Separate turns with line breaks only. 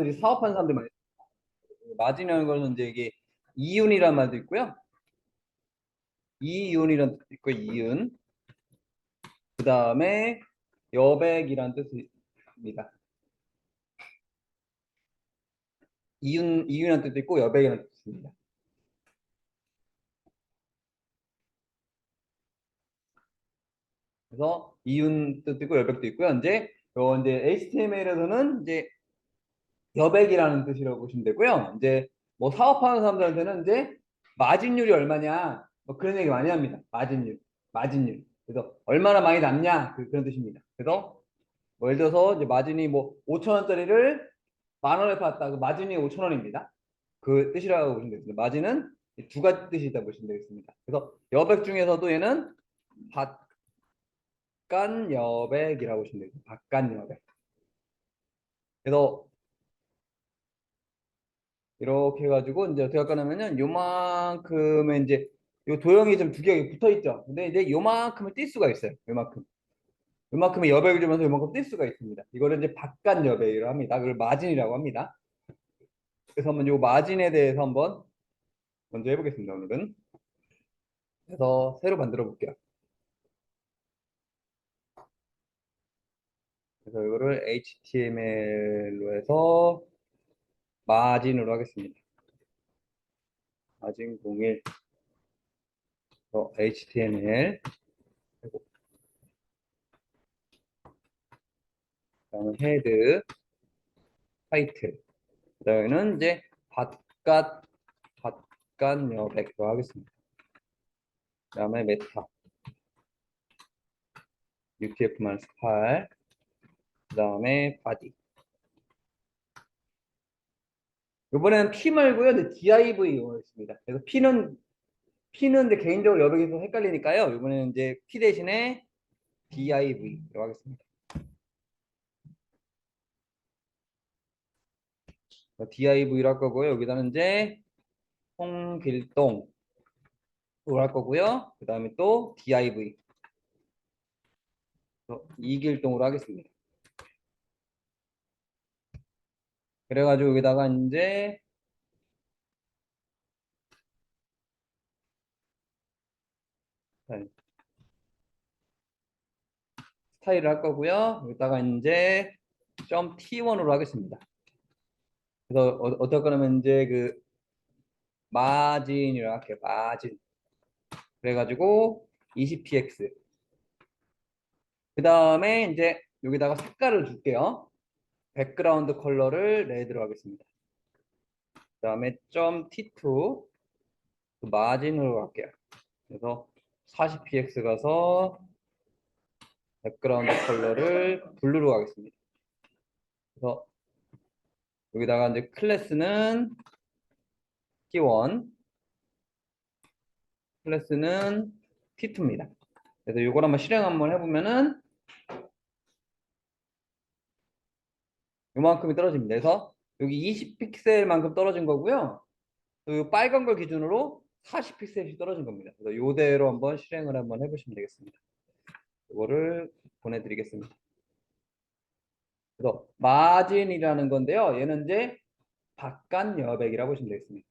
사람들이 사업하는 사람들 많이. 마진이라는 거는 이제 이게 이윤이라는 말도 있고요. 이윤이라는 뜻도 있고 이윤. 그 다음에 여백이라는 뜻입니다. 이윤 이윤이라는 뜻도 있고 여백이라는 뜻도 있습니다. 그래서 이윤 뜻도 있고 여백도 있고요. 이제 요 이제 HTML에서는 이제 여백이라는 뜻이라고 보시면 되고요. 이제 뭐 사업하는 사람들한테는 이제 마진율이 얼마냐 뭐 그런 얘기 많이 합니다. 마진율, 마진율. 그래서 얼마나 많이 남냐 그, 그런 뜻입니다. 그래서 뭐 예를 들어서 이제 마진이 뭐 5천 원짜리를 만 원에 팔았다. 그 마진이 5천 원입니다. 그 뜻이라고 보시면 되겠습니다. 마진은 두 가지 뜻이 있다 보시면 되겠습니다. 그래서 여백 중에서도 얘는 박간 여백이라고 보시면 되겠습니다. 박간 여백. 그래서 이렇게 해가지고 이제 어떻게 할 거냐면은 요만큼의 이제 요 도형이 좀 두 개가 붙어 있죠. 근데 이제 요만큼을 뛸 수가 있어요. 요만큼. 요만큼의 여백을 주면서 요만큼 뛸 수가 있습니다. 이거를 이제 바깥 여백이라고 합니다. 그걸 마진이라고 합니다. 그래서 한번 요 마진에 대해서 한번 먼저 해보겠습니다. 오늘은. 그래서 새로 만들어 볼게요. 그래서 이거를 HTML로 해서 마진으로 하겠습니다. 마진 01 어, HTML 그다음에 헤드 타이틀 그다음에는 이제 바깥 바깥 여백으로 하겠습니다. 그다음에 메타 UTF-8 그다음에 바디 이번에는 P 말고요. 네, div 이용하겠습니다. 그래서 P는 P는 이제 개인적으로 여러 개서 헷갈리니까요. 이번에는 이제 P 대신에 div로 하겠습니다. div로 할 거고요. 여기다는 이제 홍길동으로 할 거고요. 그 다음에 또 div 이길동으로 하겠습니다. 그래가지고 여기다가 이제 스타일을 할 거고요. 여기다가 이제 점 T1으로 하겠습니다. 그래서 어, 어떨 거냐면 이제 그 마진이라 할게요. 마진. 그래가지고 20px. 그 다음에 이제 여기다가 색깔을 줄게요. 백그라운드 컬러를 레드로 하겠습니다. 그 다음에 점 T2 그 마진으로 할게요. 그래서 40px 가서 백그라운드 컬러를 블루로 하겠습니다. 그래서 여기다가 이제 클래스는 T1 클래스는 T2입니다. 그래서 이걸 한번 실행 한번 해보면은 요만큼이 떨어집니다. 그래서 여기 20픽셀만큼 떨어진 거고요. 또 빨간 걸 기준으로 40픽셀이 떨어진 겁니다. 그래서 요대로 한번 실행을 한번 해보시면 되겠습니다. 이거를 보내드리겠습니다. 그래서 마진이라는 건데요. 얘는 이제 바깥 여백이라고 보시면 되겠습니다.